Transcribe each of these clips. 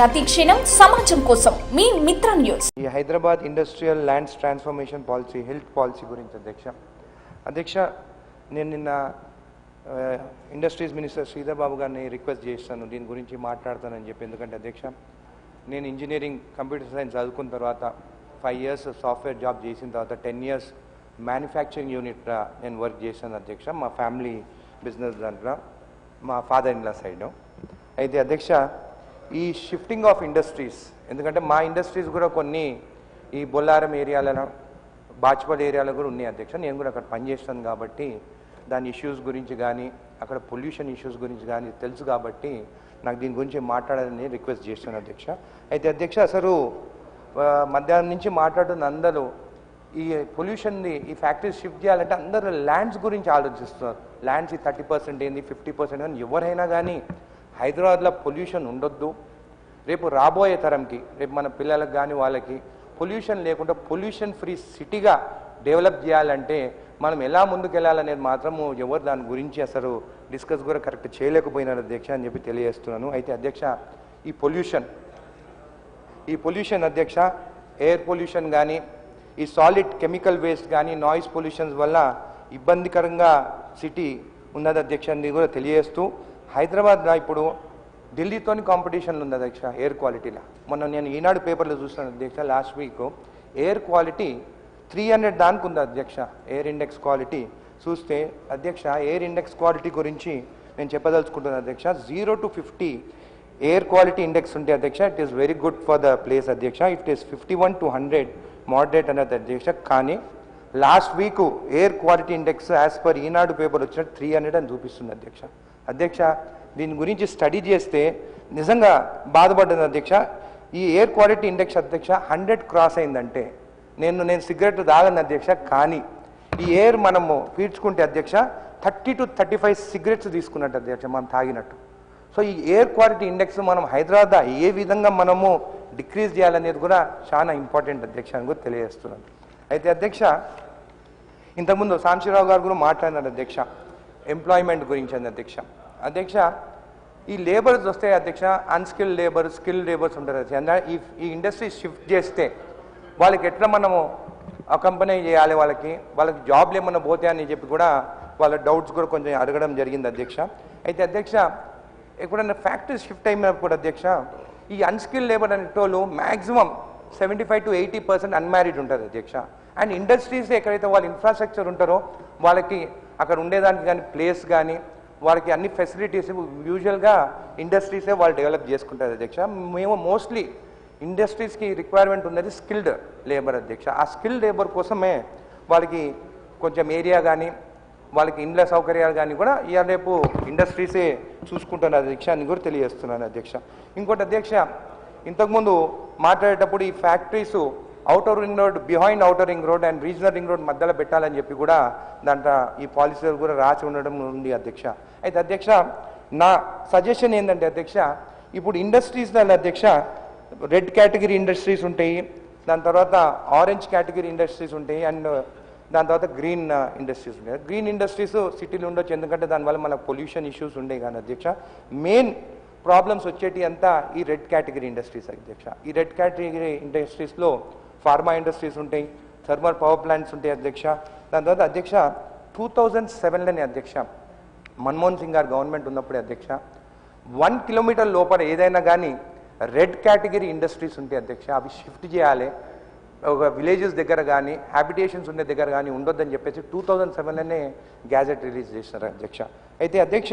ప్రతి క్షణం సమాజం కోసం మీ మిత్ర న్యూస్. ఈ Hyderabad industrial lands transformation policy health policy గురించి అధ్యక్ష. అధ్యక్ష నేను నిన్న ఇండస్ట్రీస్ మినిస్టర్ శ్రీధర్బాబు గారిని రిక్వెస్ట్ చేస్తాను. దీని గురించి మాట్లాడతానని చెప్పి ఎందుకంటే అధ్యక్ష నేను ఇంజనీరింగ్ కంప్యూటర్ సైన్స్ చదువుకున్న తర్వాత ఫైవ్ ఇయర్స్ సాఫ్ట్వేర్ జాబ్ చేసిన తర్వాత టెన్ ఇయర్స్ మ్యానుఫ్యాక్చరింగ్ యూనిట్ నేను వర్క్ చేశాను అధ్యక్ష మా ఫ్యామిలీ బిజినెస్ దాంట్లో మా ఫాదర్ ఇన్లా సైడ్. అయితే అధ్యక్ష ఈ షిఫ్టింగ్ ఆఫ్ ఇండస్ట్రీస్ ఎందుకంటే మా ఇండస్ట్రీస్ కూడా కొన్ని ఈ బొల్లారం ఏరియాలలో బాచ్పల్ ఏరియాలో కూడా ఉన్నాయి అధ్యక్ష. నేను కూడా అక్కడ పనిచేస్తాను కాబట్టి దాని ఇష్యూస్ గురించి కానీ అక్కడ పొల్యూషన్ ఇష్యూస్ గురించి కానీ తెలుసు కాబట్టి నాకు దీని గురించి మాట్లాడాలని రిక్వెస్ట్ చేస్తాను అధ్యక్ష. అయితే అధ్యక్ష అసలు మధ్యాహ్నం నుంచి మాట్లాడుతున్న అందరూ ఈ పొల్యూషన్ని ఈ ఫ్యాక్టరీస్ షిఫ్ట్ చేయాలంటే అందరూ ల్యాండ్స్ గురించి ఆలోచిస్తున్నారు. ల్యాండ్స్ ఈ థర్టీ పర్సెంట్ ఏంది ఫిఫ్టీ పర్సెంట్ కానీ ఎవరైనా కానీ హైదరాబాద్లో పొల్యూషన్ ఉండొద్దు. రేపు రాబోయే తరంకి రేపు మన పిల్లలకు కానీ వాళ్ళకి పొల్యూషన్ లేకుండా పొల్యూషన్ ఫ్రీ సిటీగా డెవలప్ చేయాలంటే మనం ఎలా ముందుకెళ్ళాలనేది మాత్రము ఎవరు దాని గురించి అసలు డిస్కస్ కూడా కరెక్ట్ చేయలేకపోయినారు అధ్యక్ష అని చెప్పి తెలియజేస్తున్నాను. అయితే అధ్యక్ష ఈ పొల్యూషన్ ఈ పొల్యూషన్ అధ్యక్ష ఎయిర్ పొల్యూషన్ కానీ ఈ సాలిడ్ కెమికల్ వేస్ట్ కానీ నాయిస్ పొల్యూషన్స్ వల్ల ఇబ్బందికరంగా సిటీ ఉన్నది అధ్యక్ష అని కూడా తెలియజేస్తూ హైదరాబాద్లో ఇప్పుడు ఢిల్లీతోని కాంపిటీషన్లు ఉంది అధ్యక్ష ఎయిర్ క్వాలిటీలో మొన్న నేను ఈనాడు పేపర్లో చూసాను అధ్యక్ష last week air quality three hundred దానికి ఉంది అధ్యక్ష ఎయిర్ ఇండెక్స్ క్వాలిటీ చూస్తే అధ్యక్ష ఎయిర్ ఇండెక్స్ క్వాలిటీ గురించి నేను చెప్పదలుచుకుంటున్నాను అధ్యక్ష zero to fifty air quality index ఉంటే అధ్యక్ష it is very good for the place అధ్యక్ష. It is fifty one to hundred moderate అనేది అధ్యక్ష. కానీ last week air quality index as per Eenadu paper వచ్చినట్టు త్రీ హండ్రెడ్ అని చూపిస్తుంది అధ్యక్ష. అధ్యక్ష దీని గురించి స్టడీ చేస్తే నిజంగా బాధపడ్డది అధ్యక్ష ఈ ఎయిర్ క్వాలిటీ ఇండెక్స్ అధ్యక్ష హండ్రెడ్ క్రాస్ అయిందంటే నేను నేను సిగరెట్ తాగను అధ్యక్ష కానీ ఈ ఎయిర్ మనము పీల్చుకుంటే అధ్యక్ష thirty to thirty five cigarettes తీసుకున్నట్టు అధ్యక్ష మనం తాగినట్టు. సో ఈ ఎయిర్ క్వాలిటీ ఇండెక్స్ మనం హైదరాబాద్ ఏ విధంగా మనము డిక్రీజ్ చేయాలనేది కూడా చాలా ఇంపార్టెంట్ అధ్యక్ష అని కూడా తెలియజేస్తున్నాను. అయితే అధ్యక్ష ఇంతకుముందు సాంశీరావు గారు కూడా మాట్లాడినారు అధ్యక్ష ఎంప్లాయ్మెంట్ గురించి అండి అధ్యక్ష. అధ్యక్ష ఈ లేబర్స్ వస్తే అధ్యక్ష అన్స్కిల్డ్ లేబర్ స్కిల్ లేబర్స్ ఉంటారు అధ్యక్ష. ఈ ఈ ఇండస్ట్రీ షిఫ్ట్ చేస్తే వాళ్ళకి ఎట్లా మనము కంపెనీ చేయాలి వాళ్ళకి? వాళ్ళకి జాబ్లు ఏమన్నా పోతే అని చెప్పి కూడా వాళ్ళ డౌట్స్ కూడా కొంచెం అడగడం జరిగింది అధ్యక్ష. అయితే అధ్యక్ష ఎప్పుడన్నా ఫ్యాక్టరీ షిఫ్ట్ అయినప్పుడు అధ్యక్ష ఈ అన్స్కిల్ లేబర్ అనేటోళ్ళు maximum seventy five to eighty percent unmarried ఉంటుంది అధ్యక్ష. అండ్ ఇండస్ట్రీస్ ఎక్కడైతే వాళ్ళ ఇన్ఫ్రాస్ట్రక్చర్ ఉంటారో వాళ్ళకి అక్కడ ఉండేదానికి కానీ ప్లేస్ కానీ వాళ్ళకి అన్ని ఫెసిలిటీస్ యూజువల్గా ఇండస్ట్రీసే వాళ్ళు డెవలప్ చేసుకుంటారు అధ్యక్ష. మేము మోస్ట్లీ ఇండస్ట్రీస్కి రిక్వైర్మెంట్ ఉన్నది స్కిల్డ్ లేబర్ అధ్యక్ష. ఆ స్కిల్డ్ లేబర్ కోసమే వాళ్ళకి కొంచెం ఏరియా కానీ వాళ్ళకి ఇండ్ల సౌకర్యాలు కానీ కూడా ఇవాళ రేపు ఇండస్ట్రీసే చూసుకుంటున్నారు అధ్యక్ష అని కూడా తెలియజేస్తున్నాను అధ్యక్ష. ఇంకోటి అధ్యక్ష ఇంతకుముందు మాట్లాడేటప్పుడు ఈ factories outer ring road behind outer ring road and regional ring road మధ్యలో పెట్టాలని చెప్పి కూడా దాంట్లో ఈ పాలసీలు కూడా రాసి ఉండడం ఉంది అధ్యక్ష. అయితే అధ్యక్ష నా సజెషన్ ఏంటంటే అధ్యక్ష ఇప్పుడు ఇండస్ట్రీస్లలో అధ్యక్ష రెడ్ కేటగిరీ ఇండస్ట్రీస్ ఉంటాయి దాని తర్వాత ఆరెంజ్ కేటగిరీ ఇండస్ట్రీస్ ఉంటాయి అండ్ దాని తర్వాత గ్రీన్ ఇండస్ట్రీస్ uh, ఉంటాయి. గ్రీన్ ఇండస్ట్రీస్ సిటీలు ఉండొచ్చు ఎందుకంటే దానివల్ల మనకు పొల్యూషన్ ఇష్యూస్ ఉండే కానీ అధ్యక్ష. మెయిన్ ప్రాబ్లమ్స్ వచ్చేటి అంతా ఈ రెడ్ కేటగిరీ ఇండస్ట్రీస్ అధ్యక్ష. ఈ రెడ్ కేటగిరీ ఇండస్ట్రీస్లో ఫార్మా ఇండస్ట్రీస్ ఉంటాయి థర్మల్ పవర్ ప్లాంట్స్ ఉంటాయి అధ్యక్ష. దాని తర్వాత అధ్యక్ష టూ థౌజండ్ సెవెన్లోనే అధ్యక్ష మన్మోహన్ సింగ్ గారు గవర్నమెంట్ ఉన్నప్పుడే అధ్యక్ష. వన్ కిలోమీటర్ లోపల ఏదైనా కానీ రెడ్ కేటగిరీ ఇండస్ట్రీస్ ఉంటాయి అధ్యక్ష అవి షిఫ్ట్ చేయాలి. ఒక విలేజెస్ దగ్గర కానీ హ్యాబిటేషన్స్ ఉండే దగ్గర కానీ ఉండొద్దని చెప్పేసి టూ థౌజండ్ సెవెన్లోనే గ్యాజెట్ రిలీజ్ చేసినారు అధ్యక్ష. అయితే అధ్యక్ష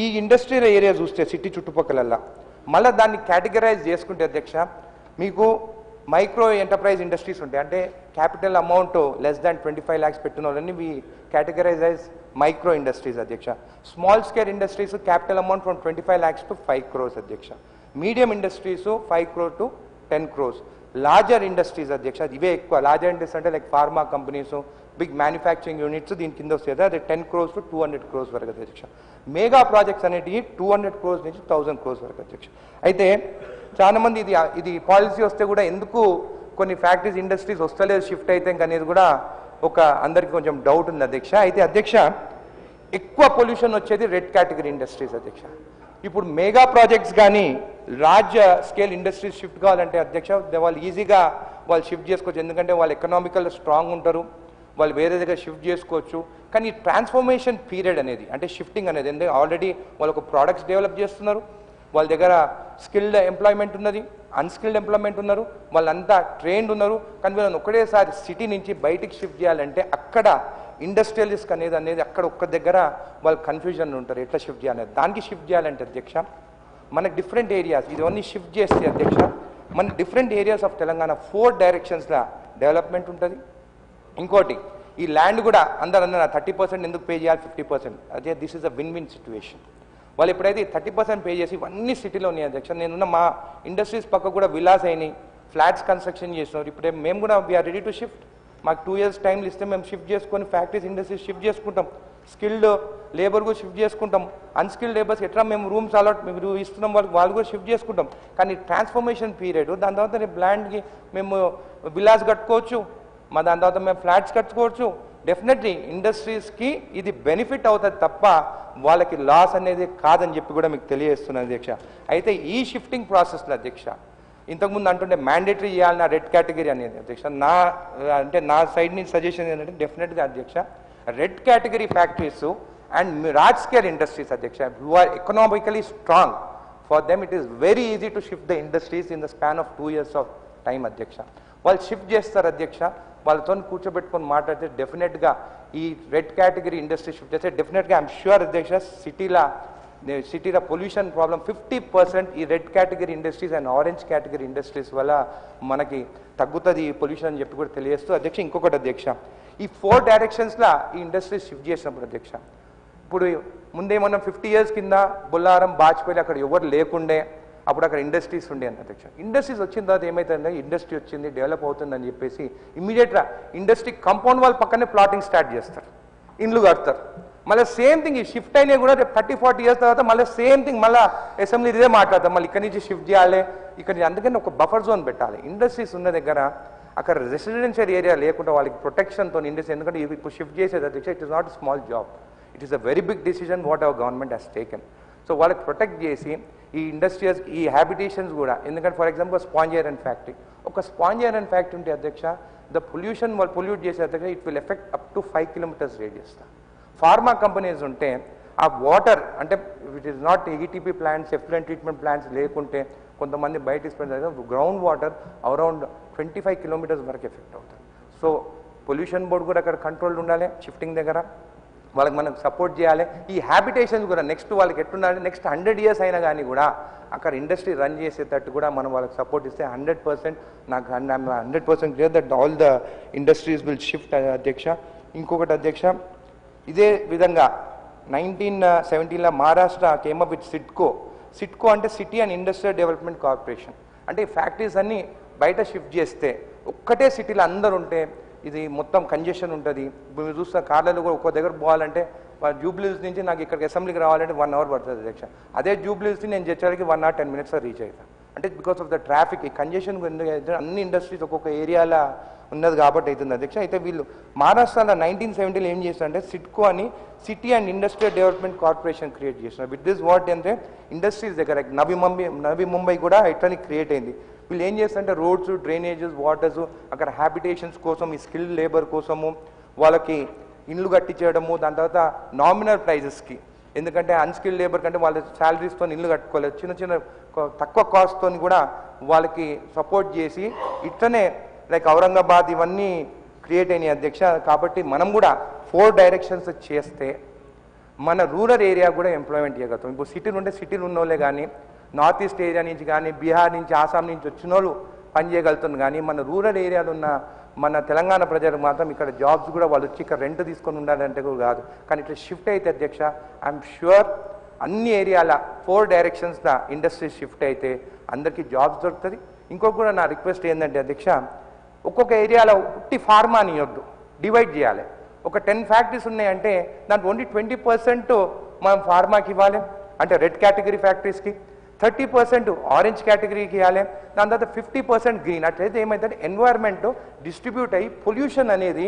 ఈ ఇండస్ట్రియల్ ఏరియా చూస్తే సిటీ చుట్టుపక్కలల్లా మళ్ళీ దాన్ని కేటగరైజ్ చేసుకుంటే అధ్యక్ష మీకు మైక్రో ఎంటర్ప్రైజ్ ఇండస్ట్రీస్ ఉంటాయి అంటే capital amount less than twenty five lakhs పెట్టిన వాళ్ళని we categorise as micro industries అధ్యక్ష. Small scale industries capital amount from twenty five lakhs to five crores అధ్యక్ష. Medium industries five crore to ten crores larger industries అధ్యక్ష ఇవే ఎక్కువ. Larger industries అంటే like pharma companies big manufacturing units దీని కింద వస్తుంది. అది ten crores to two hundred crores వరకు అధ్యక్ష. మెగా ప్రాజెక్ట్స్ అనేటివి టూ హండ్రెడ్ క్రోర్స్ నుంచి థౌసండ్ క్రోర్స్ వరకు అధ్యక్ష. అయితే చాలామంది ఇది ఇది పాలసీ వస్తే కూడా ఎందుకు కొన్ని ఫ్యాక్టరీస్ ఇండస్ట్రీస్ వస్తలేదు షిఫ్ట్ అయితే అనేది కూడా ఒక అందరికి కొంచెం డౌట్ ఉంది అధ్యక్ష. అయితే అధ్యక్ష ఎక్కువ పొల్యూషన్ వచ్చేది రెడ్ కేటగిరీ ఇండస్ట్రీస్ అధ్యక్ష. ఇప్పుడు మెగా ప్రాజెక్ట్స్ కానీ లార్జ్ స్కేల్ ఇండస్ట్రీస్ షిఫ్ట్ కావాలంటే అధ్యక్ష వాళ్ళు ఈజీగా వాళ్ళు షిఫ్ట్ చేసుకోవచ్చు. ఎందుకంటే వాళ్ళు ఎకనామికల్ స్ట్రాంగ్ ఉంటారు. వాళ్ళు వేరే దగ్గర షిఫ్ట్ చేసుకోవచ్చు. కానీ ట్రాన్స్ఫర్మేషన్ పీరియడ్ అనేది అంటే షిఫ్టింగ్ అనేది ఎందుకంటే ఆల్రెడీ వాళ్ళు ఒక ప్రోడక్ట్స్ డెవలప్ చేస్తున్నారు. వాళ్ళ దగ్గర స్కిల్డ్ ఎంప్లాయ్మెంట్ ఉన్నది అన్స్కిల్డ్ ఎంప్లాయ్మెంట్ ఉన్నారు వాళ్ళంతా ట్రైన్డ్ ఉన్నారు. కానీ వీళ్ళని ఒకటేసారి సిటీ నుంచి బయటికి షిఫ్ట్ చేయాలంటే అక్కడ ఇండస్ట్రియల్ రిస్క్ అనేది అనేది అక్కడ ఒక్క దగ్గర వాళ్ళు కన్ఫ్యూజన్ ఉంటారు. ఎట్లా షిఫ్ట్ చేయాలనేది. దానికి షిఫ్ట్ చేయాలంటే అధ్యక్ష మనకి డిఫరెంట్ ఏరియాస్ ఇవన్నీ షిఫ్ట్ చేస్తే అధ్యక్ష మన different areas of Telangana four డైరెక్షన్స్లో development ఉంటుంది. ఇంకోటి ఈ ల్యాండ్ కూడా అందరూ అన్నారు థర్టీ పర్సెంట్ ఎందుకు పే చేయాలి? ఫిఫ్టీ పర్సెంట్ అదే this is a win win situation వాళ్ళు ఎప్పుడైతే థర్టీ పర్సెంట్ పే చేసి ఇవన్నీ సిటీలో ఉన్నాయి అధ్యక్ష నేనున్న మా ఇండస్ట్రీస్ పక్క కూడా విలాస్ అయినాయి ఫ్లాట్స్ కన్స్ట్రక్షన్ చేస్తున్నారు. ఇప్పుడే మేము కూడా we are ready to shift మాకు టూ ఇయర్స్ టైం ఇస్తే మేము షిఫ్ట్ చేసుకొని ఫ్యాక్టరీస్ ఇండస్ట్రీస్ షిఫ్ట్ చేసుకుంటాం. స్కిల్డ్ లేబర్ కూడా షిఫ్ట్ చేసుకుంటాం. అన్స్కిల్డ్ లేబర్స్ ఎట్లా మేము రూమ్స్ అలాట్ మేము ఇస్తున్నాం వాళ్ళకి వాళ్ళు కూడా షిఫ్ట్ చేసుకుంటాం. కానీ ట్రాన్స్ఫర్మేషన్ పీరియడ్ దాని తర్వాత రేపు ల్యాండ్కి మేము విలాస్ కట్టుకోవచ్చు. మా దాని తర్వాత మేము ఫ్లాట్స్ కట్టుకోవచ్చు. డెఫినెట్లీ ఇండస్ట్రీస్కి ఇది బెనిఫిట్ అవుతుంది తప్ప వాళ్ళకి లాస్ అనేది కాదని చెప్పి కూడా మీకు తెలియజేస్తున్నాను అధ్యక్ష అయితే ఈ షిఫ్టింగ్ ప్రాసెస్లో అధ్యక్ష ఇంతకుముందు అంటుండే మ్యాండేటరీ నా రెడ్ కేటగిరీ అనేది అధ్యక్ష. నా అంటే నా సైడ్ నుంచి సజెషన్ ఏంటంటే డెఫినెట్గా అధ్యక్ష red category factories and large scale industries అధ్యక్ష who are economically strong for them it is very easy to shift the industries in the span of two years of time అధ్యక్ష. వాళ్ళు shift చేస్తారు అధ్యక్ష. వాళ్ళతో కూర్చోబెట్టుకొని మాట్లాడితే డెఫినెట్గా ఈ రెడ్ కేటగిరీ ఇండస్ట్రీ షిఫ్ట్ చేస్తే డెఫినెట్గా ఐమ్ షూర్ అధ్యక్ష సిటీలో సిటీలో పొల్యూషన్ ప్రాబ్లం ఫిఫ్టీ పర్సెంట్ ఈ red category industries and orange category industries వల్ల మనకి తగ్గుతుంది ఈ పొల్యూషన్ అని చెప్పి కూడా తెలియజేస్తూ అధ్యక్ష ఇంకొకటి అధ్యక్ష. ఈ ఫోర్ డైరెక్షన్స్లో ఈ ఇండస్ట్రీస్ షిఫ్ట్ చేసినప్పుడు అధ్యక్ష. ఇప్పుడు ముందే మనం ఫిఫ్టీ ఇయర్స్ కింద బొల్లారం బాజ్పేయి అక్కడ ఎవరు లేకుండే అప్పుడు అక్కడ ఇండస్ట్రీస్ ఉండే అన్న అధ్యక్ష. ఇండస్ట్రీస్ వచ్చిన తర్వాత ఏమైతుందంటే ఇండస్ట్రీ వచ్చింది డెవలప్ అవుతుందని చెప్పేసి ఇమీడియట్గా ఇండస్ట్రీ కంపౌండ్ వాళ్ళ పక్కనే ప్లాటింగ్ స్టార్ట్ చేస్తారు. ఇండ్లు కడతారు. మళ్ళీ సేమ్ థింగ్ ఈ షిఫ్ట్ అయినా కూడా రేపు థర్టీ ఫార్టీ ఇయర్స్ తర్వాత మళ్ళీ సేమ్ థింగ్ మళ్ళీ అసెంబ్లీ ఇదే మాట్లాడతాం మళ్ళీ ఇక్కడి నుంచి షిఫ్ట్ చేయాలి. ఇక్కడ నుంచి అందుకని ఒక బఫర్ జోన్ పెట్టాలి. ఇండస్ట్రీస్ ఉన్న దగ్గర అక్కడ రెసిడెన్షియల్ ఏరియా లేకుండా వాళ్ళకి ప్రొటెక్షన్తో ఇండస్ట్రీ ఎందుకంటే ఇవి ఇప్పుడు షిఫ్ట్ చేసేది అధ్యక్ష it is not small job it is a very big decision what our government has taken so వాళ్ళకి ప్రొటెక్ట్ చేసి ఈ ఇండస్ట్రియల్స్ ఈ హ్యాబిటేషన్స్ కూడా. ఎందుకంటే for example sponge iron factory. ఒక స్పాంజ్ ఐరన్ ఫ్యాక్టరీ ఉంటే అధ్యక్ష ద పొల్యూషన్ వాళ్ళు పొల్యూట్ చేసే అధ్యక్ష it will effect up to five kilometres radius pharma companies ఉంటే ఆ వాటర్ అంటే it is not ETP plants effluent treatment plants లేకుంటే కొంతమంది బయట spend ground water around twenty five kilometres వరకు ఎఫెక్ట్ అవుతుంది. సో పొల్యూషన్ బోర్డు కూడా అక్కడ కంట్రోల్ ఉండాలి షిఫ్టింగ్ దగ్గర. వాళ్ళకి మనం సపోర్ట్ చేయాలి. ఈ హ్యాబిటేషన్స్ కూడా నెక్స్ట్ వాళ్ళకి ఎట్టుండాలి నెక్స్ట్ హండ్రెడ్ ఇయర్స్ అయినా కానీ కూడా అక్కడ ఇండస్ట్రీ రన్ చేసేటట్టు కూడా మనం వాళ్ళకి సపోర్ట్ ఇస్తే హండ్రెడ్ పర్సెంట్ నాకు hundred percent clear that all the industries will shift అధ్యక్ష. ఇంకొకటి అధ్యక్ష ఇదే విధంగా నైన్టీన్ సెవెంటీన్లో మహారాష్ట్ర కేమప్ విత్ సిట్కో సిట్కో అంటే city and industrial development corporation అంటే ఫ్యాక్టరీస్ అన్నీ బయట షిఫ్ట్ చేస్తే ఒక్కటే సిటీలో అందరు ఉంటే ఇది మొత్తం కంజెషన్ ఉంటుంది. ఇప్పుడు మీరు చూస్తే కార్లలో కూడా ఒక్కో దగ్గర పోవాలంటే జూబ్లీస్ నుంచి నాకు ఇక్కడికి అసెంబ్లీకి రావాలంటే వన్ అవర్ పడుతుంది అధ్యక్ష. అదే జూబ్లీస్ నేను చర్చలకి one hour ten minutes reach అవుతాను అంటే బికాస్ ఆఫ్ ద ట్రాఫిక్ ఈ కంజెషన్ అన్ని ఇండస్ట్రీస్ ఒక్కొక్క ఏరియాలో ఉన్నది కాబట్టి అవుతుంది అధ్యక్ష. అయితే వీళ్ళు మహారాష్ట్రలో నైన్టీన్ సెవెంటీలో ఏం చేస్తారంటే సిట్కో అని city and industrial development corporation create చేస్తున్నారు. విత్ దిస్ వాట్ అంటే ఇండస్ట్రీస్ దగ్గర నవి ముంబై నవి ముంబై కూడా ఇట్లని క్రియేట్ అయింది. వీళ్ళు ఏం చేస్తారంటే రోడ్స్ డ్రైనేజెస్ వాటర్స్ అక్కడ హ్యాబిటేషన్స్ కోసం ఈ స్కిల్ లేబర్ కోసము వాళ్ళకి ఇండ్లు కట్టించడము దాని తర్వాత నామినల్ ప్రైజెస్కి. ఎందుకంటే అన్స్కిల్డ్ లేబర్ కంటే వాళ్ళ శాలరీస్తో ఇల్లు కట్టుకోలేదు. చిన్న చిన్న తక్కువ కాస్ట్తో కూడా వాళ్ళకి సపోర్ట్ చేసి ఇట్లనే లైక్ ఔరంగాబాద్ ఇవన్నీ క్రియేట్ అయినాయి అధ్యక్ష. కాబట్టి మనం కూడా ఫోర్ డైరెక్షన్స్ చేస్తే మన రూరల్ ఏరియా కూడా ఎంప్లాయ్మెంట్ చేయగలుగుతాం ఇప్పుడు సిటీలు ఉంటే సిటీలు ఉన్నోళ్ళే కానీ నార్త్ ఈస్ట్ ఏరియా నుంచి కానీ బీహార్ నుంచి ఆసాం నుంచి వచ్చిన వాళ్ళు పనిచేయగలుగుతుంది కానీ మన రూరల్ ఏరియాలో ఉన్న మన తెలంగాణ ప్రజలకు మాత్రం ఇక్కడ జాబ్స్ కూడా వాళ్ళు వచ్చి ఇక్కడ రెంట్ తీసుకొని ఉండాలంటే కూడా కాదు. కానీ ఇట్లా షిఫ్ట్ అయితే అధ్యక్ష ఐఎమ్ షూర్ అన్ని ఏరియాల ఫోర్ డైరెక్షన్స్ ఇండస్ట్రీ షిఫ్ట్ అయితే అందరికీ జాబ్స్ దొరుకుతుంది. ఇంకొక కూడా నా రిక్వెస్ట్ ఏంటంటే అధ్యక్ష ఒక్కొక్క ఏరియాలో ఉట్టి ఫార్మా ఇవ్వద్దు డివైడ్ చేయాలి. ఒక టెన్ ఫ్యాక్టరీస్ ఉన్నాయంటే దాంట్లో ఓన్లీ ట్వంటీ పర్సెంట్ మనం ఫార్మాకి ఇవ్వాలి. అంటే రెడ్ కేటగిరీ ఫ్యాక్టరీస్కి థర్టీ పర్సెంట్ ఆరెంజ్ కేటగిరీకి ఇవ్వాలి దాని తర్వాత ఫిఫ్టీ పర్సెంట్ గ్రీన్ అట్లయితే ఏమైందంటే ఎన్వైర్న్మెంట్ డిస్ట్రిబ్యూట్ అయ్యి పొల్యూషన్ అనేది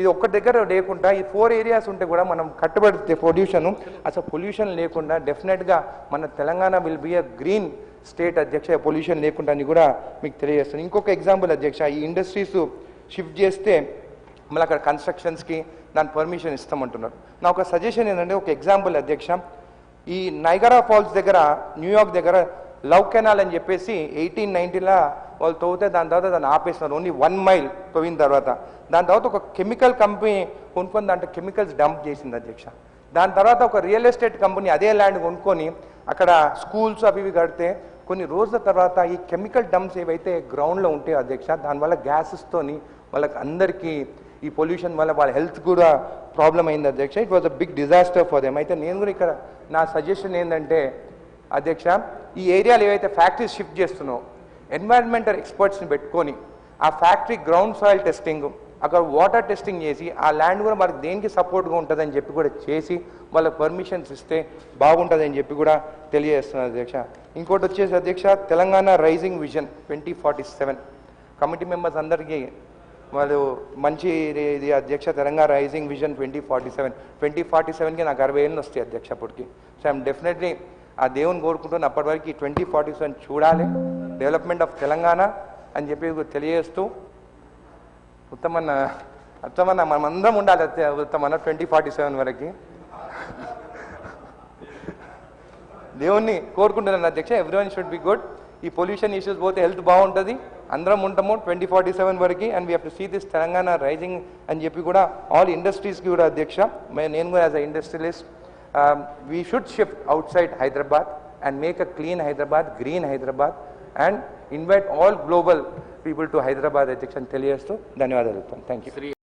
ఇది ఒక్క దగ్గర లేకుండా ఈ ఫోర్ ఏరియాస్ ఉంటే కూడా మనం కట్టుబడితే పొల్యూషన్ అసలు పొల్యూషన్ లేకుండా డెఫినెట్గా మన Telangana will be a green state అధ్యక్ష పొల్యూషన్ లేకుండా అని కూడా మీకు తెలియజేస్తాను. ఇంకొక ఎగ్జాంపుల్ అధ్యక్ష ఈ ఇండస్ట్రీస్ షిఫ్ట్ చేస్తే మళ్ళీ అక్కడ కన్స్ట్రక్షన్స్కి దాని పర్మిషన్ ఇస్తామంటున్నారు. నా ఒక సజెషన్ ఏంటంటే ఒక ఎగ్జాంపుల్ అధ్యక్ష ఈ నైగరా ఫాల్స్ దగ్గర న్యూయార్క్ దగ్గర లవ్ కెనాల్ అని చెప్పేసి ఎయిటీన్ నైన్టీలో వాళ్ళు తవ్వుతే దాని తర్వాత దాన్ని ఆపేస్తున్నారు ఓన్లీ వన్ మైల్ తవ్విన తర్వాత. దాని తర్వాత ఒక కెమికల్ కంపెనీ కొనుక్కొని దాంట్లో కెమికల్స్ డంప్ చేసింది అధ్యక్ష. దాని తర్వాత ఒక రియల్ ఎస్టేట్ కంపెనీ అదే ల్యాండ్ కొనుక్కొని అక్కడ స్కూల్స్ అవి ఇవి కడితే కొన్ని రోజుల తర్వాత ఈ కెమికల్ డంప్స్ ఏవైతే గ్రౌండ్లో ఉంటాయో అధ్యక్ష దానివల్ల గ్యాసెస్తోని వాళ్ళకి అందరికీ ఈ పొల్యూషన్ వల్ల వాళ్ళ హెల్త్ కూడా ప్రాబ్లం అయింది అధ్యక్ష. It was a big disaster for them అయితే నేను కూడా ఇక్కడ నా సజెషన్ ఏంటంటే అధ్యక్ష ఈ ఏరియాలో ఏవైతే ఫ్యాక్టరీస్ షిఫ్ట్ చేస్తున్నావు ఎన్వైరన్మెంటల్ ఎక్స్పర్ట్స్ని పెట్టుకొని ఆ ఫ్యాక్టరీ గ్రౌండ్ సాయిల్ టెస్టింగ్ అక్కడ వాటర్ టెస్టింగ్ చేసి ఆ ల్యాండ్ కూడా మనకు దేనికి సపోర్ట్గా ఉంటుందని చెప్పి కూడా చేసి వాళ్ళకి పర్మిషన్స్ ఇస్తే బాగుంటుందని చెప్పి కూడా తెలియజేస్తున్నారు అధ్యక్ష. ఇంకోటి వచ్చేసి అధ్యక్ష Telangana rising vision twenty forty seven committee members అందరికీ వాళ్ళు మంచి ఇది- అధ్యక్ష Telangana rising vision twenty forty seven twenty forty సెవెన్కి నాకు అరవై ఏళ్ళు వస్తాయి అధ్యక్ష అప్పటికి. సో ఐఎమ్ డెఫినెట్లీ ఆ దేవుని కోరుకుంటున్న అప్పటి వరకు ఈ ట్వంటీ ఫార్టీ సెవెన్ చూడాలి. డెవలప్మెంట్ ఆఫ్ తెలంగాణ అని చెప్పి తెలియజేస్తూ ఉత్తమన్న ఉత్తమన్న మనమందరం ఉండాలి ఉత్తమన్న ట్వంటీ ఫార్టీ సెవెన్ వరకు. దేవుణ్ణి కోరుకుంటున్నాను అధ్యక్ష. ఎవ్రీవన్ షుడ్ బి గుడ్ ఈ పొల్యూషన్ ఇష్యూస్ పోతే హెల్త్ బాగుంటుంది. అందరం ఉంటాము ట్వంటీ ఫార్టీ సెవెన్ వరకు and we have to see this Telangana rising అని చెప్పి కూడా ఆల్ ఇండస్ట్రీస్కి కూడా అధ్యక్ష. మే- నేను కూడా as a industrialist we should shift outside Hyderabad and make a clean Hyderabad green Hyderabad and invite all global people to Hyderabad అధ్యక్ష అని తెలియజేస్తూ ధన్యవాదాలు థ్యాంక్ యూ